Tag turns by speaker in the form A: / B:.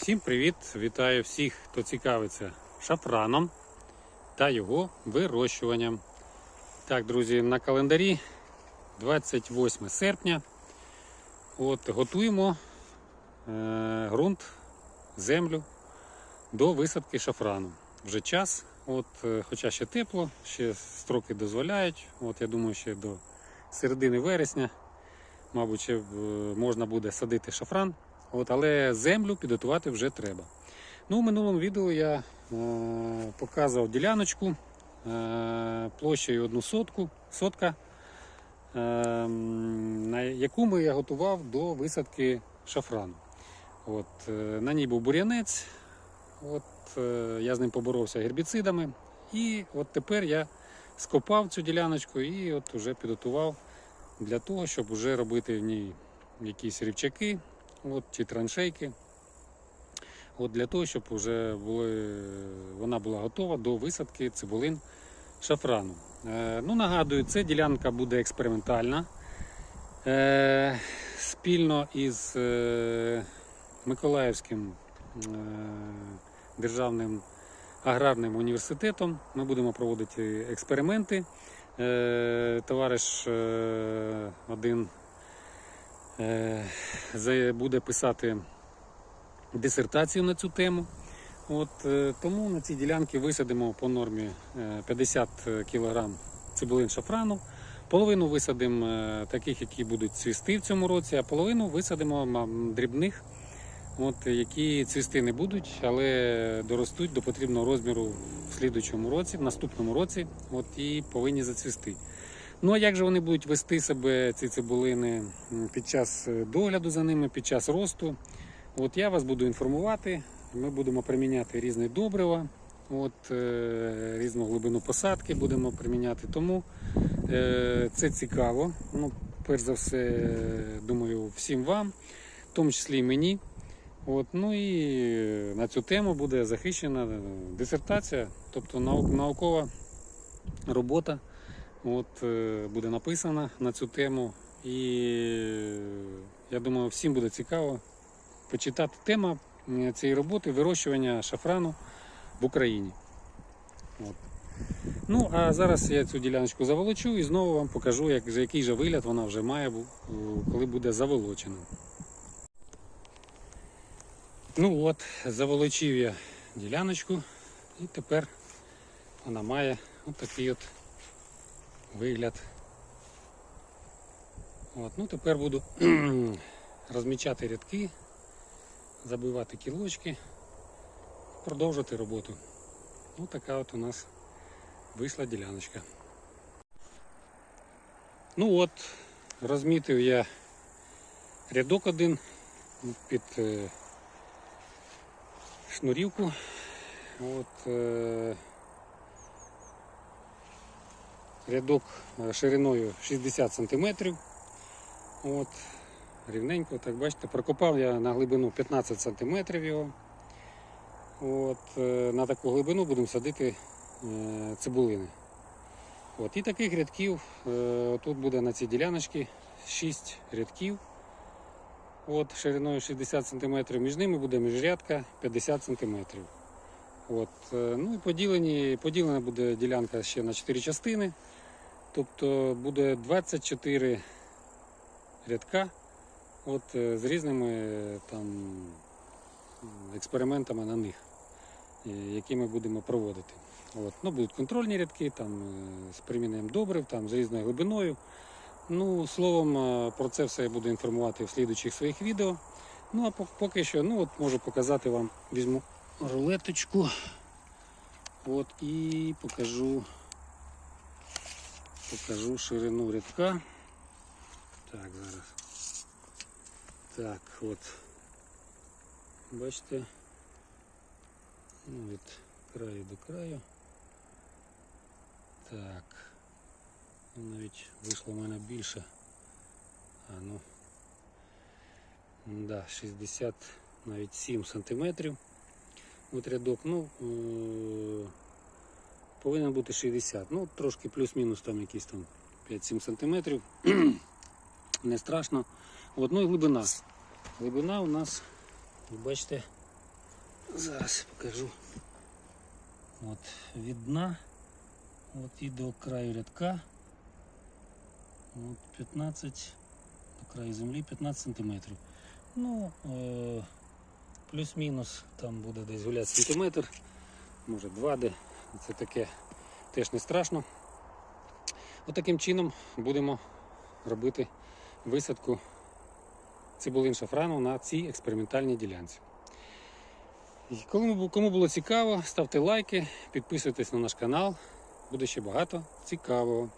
A: Всім привіт! Вітаю всіх, хто цікавиться шафраном та його вирощуванням. Так, друзі, на календарі 28 серпня. От, готуємо е, ґрунт, землю до висадки шафрану. Вже час, от, е, хоча ще тепло, ще строки дозволяють. От, я думаю, ще до середини вересня, мабуть, ще е, можна буде садити шафран. От, але землю підготувати вже треба. Ну, У минулому відео я е, показував діляночку е, площею одну сотку, сотка, е, на яку ми я готував до висадки шафрану. От, е, на ній був бур'янець, е, я з ним поборовся гербіцидами. І от тепер я скопав цю діляночку і от вже підготував для того, щоб вже робити в ній якісь рівчаки от, чи траншейки. От Для того, щоб вже були, вона була готова до висадки цибулин шафрану. Е, ну, Нагадую, ця ділянка буде експериментальна. Е, спільно із е, Миколаївським е, державним аграрним університетом ми будемо проводити експерименти. Е, товариш е, один буде писати дисертацію на цю тему. От, е, тому на цій ділянці висадимо по нормі е, 50 кг цибулин шафрану. Половину висадимо е, таких, які будуть цвісти в цьому році, а половину висадимо дрібних, от, які цвісти не будуть, але доростуть до потрібного розміру в слідучому році, в наступному році, от, і повинні зацвісти. Ну а як же вони будуть вести себе, ці цибулини, під час е, догляду за ними, під час росту? От я вас буду інформувати. Ми будемо приміняти різні добрива, от, е, різну глибину посадки будемо приміняти. Тому е, це цікаво. Ну, перш за все, думаю, всім вам, в тому числі і мені. От, ну і е, на цю тему буде захищена е, дисертація, тобто нау- наукова робота. От е, буде написана на цю тему, і я думаю, всім буде цікаво почитати тема е, цієї роботи вирощування шафрану в Україні. От. Ну, а зараз я цю діляночку заволочу і знову вам покажу, як, який же вигляд вона вже має, коли буде заволочена. Ну от, заволочив я діляночку, і тепер вона має отакий от вигляд. От, ну тепер буду розмічати рядки, забивати кілочки, продовжити роботу. Ну така от у нас вийшла діляночка. Ну от, розмітив я рядок один під е, шнурівку. От, е, рядок е, шириною 60 см. От, рівненько, так бачите, прокопав я на глибину 15 см його. От, е, на таку глибину будемо садити е, цибулини. От, і таких рядків тут буде на цій діляночці 6 рядків. От, шириною 60 см, між ними буде міжрядка 50 см. От, е, ну і поділені, поділена буде ділянка ще на 4 частини. Тобто буде 24 рядка от, е, з різними е, там, експериментами на них, які ми будемо проводити. От. Ну, будуть контрольні рядки там, з приміненням добрив, там, з різною глибиною. Ну, словом, про це все я буду інформувати в слідучих своїх відео. Ну, а поки що, ну, от можу показати вам, візьму рулеточку. От, і покажу покажу ширину рядка. Так, зараз. Так, от. Бачите? Ну, від краю до краю. Так. Ну, Навіть вийшло в мене більше. А ну. Да, 60 навіть 7 сантиметрів. От рядок. Ну, е- повинен бути 60. Ну, трошки плюс-мінус там якісь там 5-7 сантиметрів. Не страшно. От, ну і глибина. Глибина у нас, бачите, Зараз покажу. От від дна. От і до краю рядка. От 15 до краю землі 15 сантиметрів. Ну, е, плюс-мінус там буде десь гуляти сантиметр, може два де. Це таке теж не страшно. От чином будемо робити висадку цибулин шафрану на цій експериментальній ділянці. Кому було цікаво, ставте лайки, підписуйтесь на наш канал. Буде ще багато цікавого.